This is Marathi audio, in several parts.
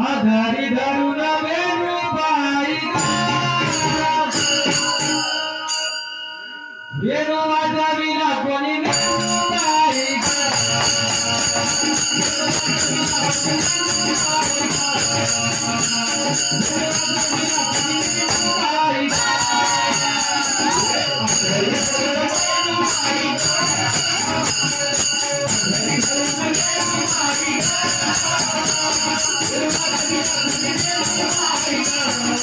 आधारी धरून वेणू पाहिला वेणू माझा विना कोणी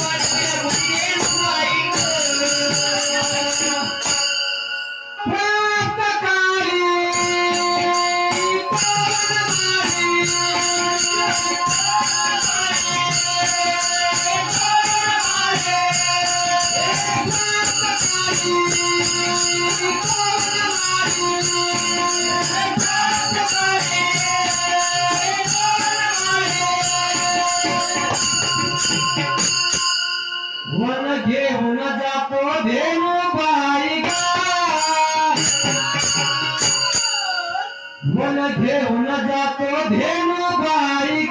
ग. वेणूबाई मन घेऊन जातो धेनू बाई मन घेऊन जातो धेनू बाई